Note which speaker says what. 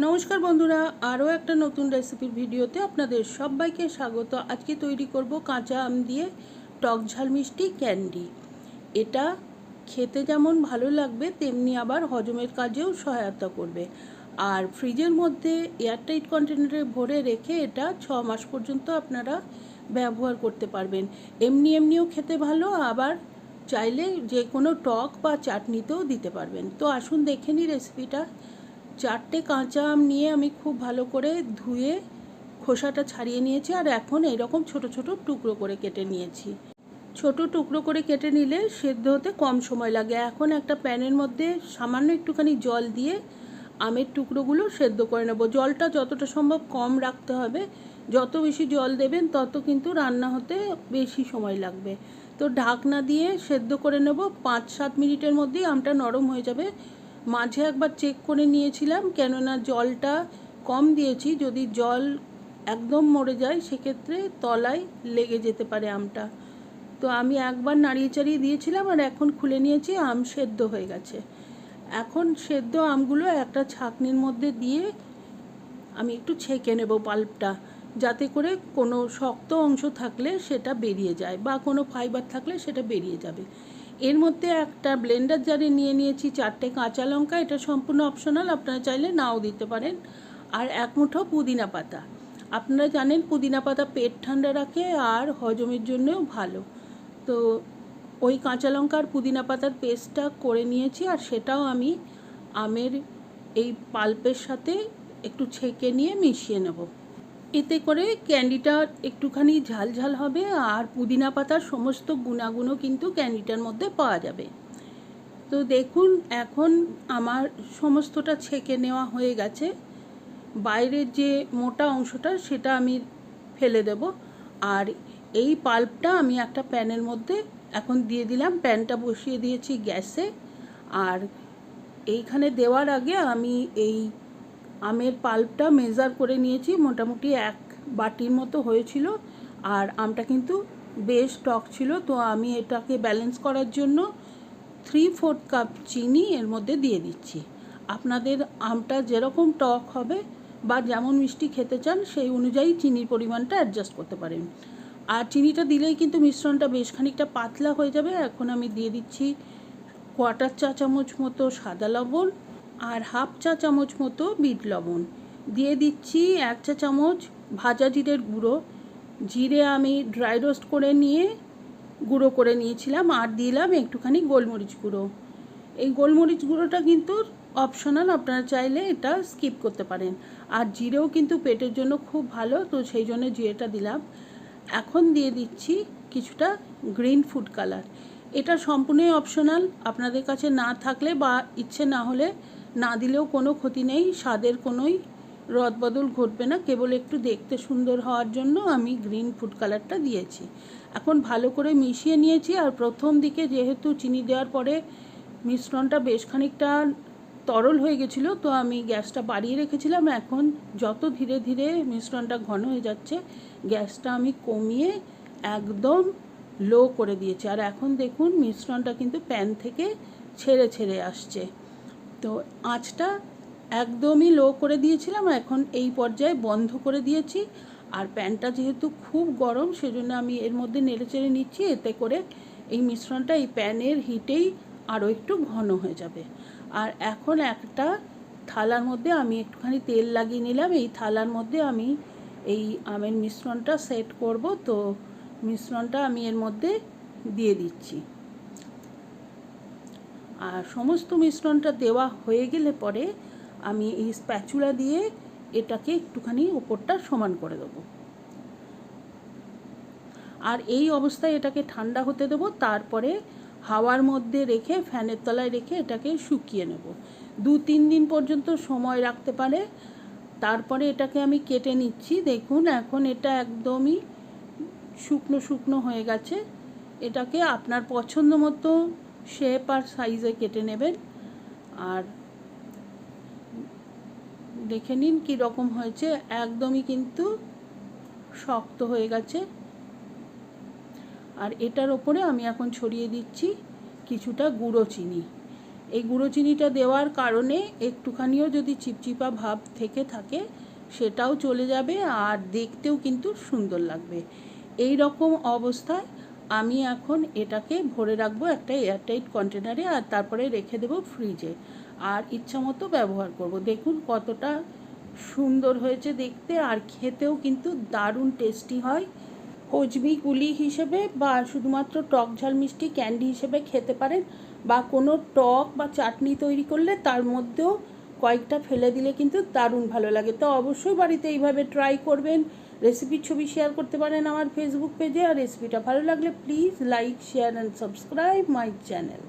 Speaker 1: নমস্কার বন্ধুরা, আরও একটা নতুন রেসিপির ভিডিওতে আপনাদের সবাইকে স্বাগত। আজকে তৈরি করব কাঁচা আম দিয়ে টক ঝাল মিষ্টি ক্যান্ডি। এটা খেতে যেমন ভালো লাগবে, তেমনি আবার হজমের কাজেও সহায়তা করবে। আর ফ্রিজের মধ্যে এয়ারটাইট কন্টেনারে ভরে রেখে এটা ছ মাস পর্যন্ত আপনারা ব্যবহার করতে পারবেন। এমনি এমনিও খেতে ভালো, আবার চাইলে যে কোনো টক বা চাটনিতেও দিতে পারবেন। তো আসুন দেখে নিই রেসিপিটা চারটে কাঁচা আম নিয়ে আমি খুব ভালো করে ধুয়ে খোসাটা ছাড়িয়ে নিয়েছি আর এখন এরকম ছোট ছোট টুকরো করে কেটে নিয়েছি। ছোট টুকরো করে কেটে নিলে সেদ্ধ হতে কম সময় লাগে। এখন একটা প্যানের মধ্যে সামান্য একটুখানি জল দিয়ে আমের টুকরোগুলো সেদ্ধ করে নেব। জলটা যতটা সম্ভব কম রাখতে হবে। যত বেশি জল দেবেন তত কিন্তু রান্না হতে বেশি সময় লাগবে। তো ঢাকনা দিয়ে সেদ্ধ করে নেব। পাঁচ সাত মিনিটের মধ্যেই আমটা নরম হয়ে যাবে। মাঝে একবার চেক করে নিয়েছিলাম, কেননা জলটা কম দিয়েছি। যদি জল একদম মরে যায়, সেক্ষেত্রে তলায় লেগে যেতে পারে আমটা। তো আমি একবার নাড়িয়ে চাড়িয়ে দিয়েছিলাম আর এখন খুলে নিয়েছি, আম সেদ্ধ হয়ে গেছে। এখন সেদ্ধ আমগুলো একটা ছাঁকনির মধ্যে দিয়ে আমি একটু ছেঁকে নেব পাল্পটা যাতে করে কোনো শক্ত অংশ থাকলে সেটা বেরিয়ে যায় বা কোনো ফাইবার থাকলে সেটা বেরিয়ে যাবে। এর মধ্যে একটা ব্লেন্ডার জারে নিয়ে নিয়েছি চারটে কাঁচা লঙ্কা, এটা সম্পূর্ণ অপশনাল আপনারা চাইলে নাও দিতে পারেন। আর এক মুঠো পুদিনা পাতা। আপনারা জানেন পুদিনা পাতা পেট ঠান্ডা রাখে আর হজমের জন্যও ভালো। তো ওই কাঁচা লঙ্কা আর পুদিনা পাতার পেস্টটা করে নিয়েছি আর সেটাও আমি আমের এই পাল্পের সাথে একটু ছেঁকে নিয়ে মিশিয়ে নেব। এতে করে ক্যান্ডিটা একটুখানি ঝাল ঝাল হবে আর পুদিনা পাতার সমস্ত গুণাগুণও কিন্তু ক্যান্ডিটার মধ্যে পাওয়া যাবে। তো দেখুন, এখন আমার সমস্তটা ছেঁকে নেওয়া হয়ে গেছে। বাইরের যে মোটা অংশটা সেটা আমি ফেলে দেব। আর এই পাল্পটা আমি একটা প্যানের মধ্যে এখন দিয়ে দিলাম। প্যানটা বসিয়ে দিয়েছি গ্যাসে। আর এইখানে দেওয়ার আগে আমি এই আমের পাল্পটা মেজার করে নিয়েছি, মোটামুটি এক বাটির মতো হয়েছিল। আর আমটা কিন্তু বেশ টক ছিল, তো আমি এটাকে ব্যালেন্স করার জন্য থ্রি ফোর্থ কাপ চিনি এর মধ্যে দিয়ে দিচ্ছি। আপনাদের আমটা যেরকম টক হবে বা যেমন মিষ্টি খেতে চান, সেই অনুযায়ী চিনির পরিমাণটা অ্যাডজাস্ট করতে পারেন। আর চিনিটা দিলেই কিন্তু মিশ্রণটা বেশ খানিকটা পাতলা হয়ে যাবে। এখন আমি দিয়ে দিচ্ছি কোয়াটার চা চামচ মতো সাদা লবণ আর হাফ চা চামচ মতো বিট লবণ। দিয়ে দিচ্ছি এক চা চামচ ভাজা জিরের গুঁড়ো। জিরে আমি ড্রাই রোস্ট করে নিয়ে গুঁড়ো করে নিয়েছিলাম আর দিলাম একটুখানি গোলমরিচ গুঁড়ো। এই গোলমরিচ গুঁড়োটা কিন্তু অপশনাল, আপনারা চাইলে এটা স্কিপ করতে পারেন। আর জিরেও কিন্তু পেটের জন্য খুব ভালো, তো সেই জন্য জিরেটা দিলাম। এখন দিয়ে দিচ্ছি কিছুটা গ্রিন ফুড কালার। এটা সম্পূর্ণই অপশনাল, আপনাদের কাছে না থাকলে বা ইচ্ছে না হলে না দিলেও কোনো ক্ষতি নেই, স্বাদের কোনোই রদবদল ঘটবে না, কেবল একটু দেখতে সুন্দর হওয়ার জন্য আমি গ্রিন ফুড কালারটা দিয়েছি। এখন ভালো করে মিশিয়ে নিয়েছি আর প্রথম দিকে যেহেতু চিনি দেওয়ার পরে মিশ্রণটা বেশ খানিকটা তরল হয়ে গেছিল, তো আমি গ্যাসটা বাড়িয়ে রেখেছিলাম। এখন যত ধীরে ধীরে মিশ্রণটা ঘন হয়ে যাচ্ছে, গ্যাসটা আমি কমিয়ে একদম লো করে দিয়েছি। আর এখন দেখুন, মিশ্রণটা কিন্তু প্যান থেকে ছেড়ে ছেড়ে আসছে। তো আঁচটা একদমই লো করে দিয়েছিলাম এখন এই পর্যায়ে বন্ধ করে দিয়েছি। আর প্যানটা যেহেতু খুব গরম, সেজন্য আমি এর মধ্যে নেড়ে চেড়ে নিচ্ছি। এতে করে এই মিশ্রণটা এই প্যানের হিটেই আরও একটু ঘন হয়ে যাবে। আর এখন একটা থালার মধ্যে আমি একটুখানি তেল লাগিয়ে নিলাম। এই থালার মধ্যে আমি এই আমের মিশ্রণটা সেট করব। তো মিশ্রণটা আমি এর মধ্যে দিয়ে দিচ্ছি। আর সমস্ত মিশ্রণটা দেওয়া হয়ে গেলে পরে আমি এই স্প্যাচুলা দিয়ে এটাকে একটুখানি ওপরটা সমান করে দেবো। আর এই অবস্থায় এটাকে ঠান্ডা হতে দেবো, তারপরে হাওয়ার মধ্যে রেখে, ফ্যানের তলায় রেখে এটাকে শুকিয়ে নেব। দু তিন দিন পর্যন্ত সময় রাখতে পারে। তারপরে এটাকে আমি কেটে নিচ্ছি। দেখুন, এখন এটা একদমই শুকনো শুকনো হয়ে গেছে। এটাকে আপনার পছন্দ মতো শেপ আর সাইজে কেটে নেবেন। আর দেখে নিন কী রকম হয়েছে। একদমই কিন্তু শক্ত হয়ে গেছে। আর এটার ওপরে আমি এখন ছড়িয়ে দিচ্ছি কিছুটা গুঁড়ো চিনি। এই গুঁড়ো চিনিটা দেওয়ার কারণে একটুখানিও যদি চিপচিপা ভাব থেকে থাকে, সেটাও চলে যাবে আর দেখতেও কিন্তু সুন্দর লাগবে। এই রকম অবস্থায় আমি এখন এটাকে ভরে রাখব একটা এয়ারটাইট কন্টেনারে আর তারপরে রেখে দেবো ফ্রিজে আর ইচ্ছা মতো ব্যবহার করব। দেখুন কতটা সুন্দর হয়েছে দেখতে আর খেতেও কিন্তু দারুণ টেস্টি হয়। হজমি গুলি হিসেবে বা শুধুমাত্র টক ঝাল মিষ্টি ক্যান্ডি হিসেবে খেতে পারেন বা কোনো টক বা চাটনি তৈরি করলে তার মধ্যেও কয়েকটা ফেলে দিলে কিন্তু দারুণ ভালো লাগে। তো অবশ্যই বাড়িতে এইভাবে ট্রাই করবেন। রেসিপির ছবি শেয়ার করতে পারেন আমার ফেসবুক পেজে আর রেসিপিটা ভালো লাগলে please like share and subscribe my channel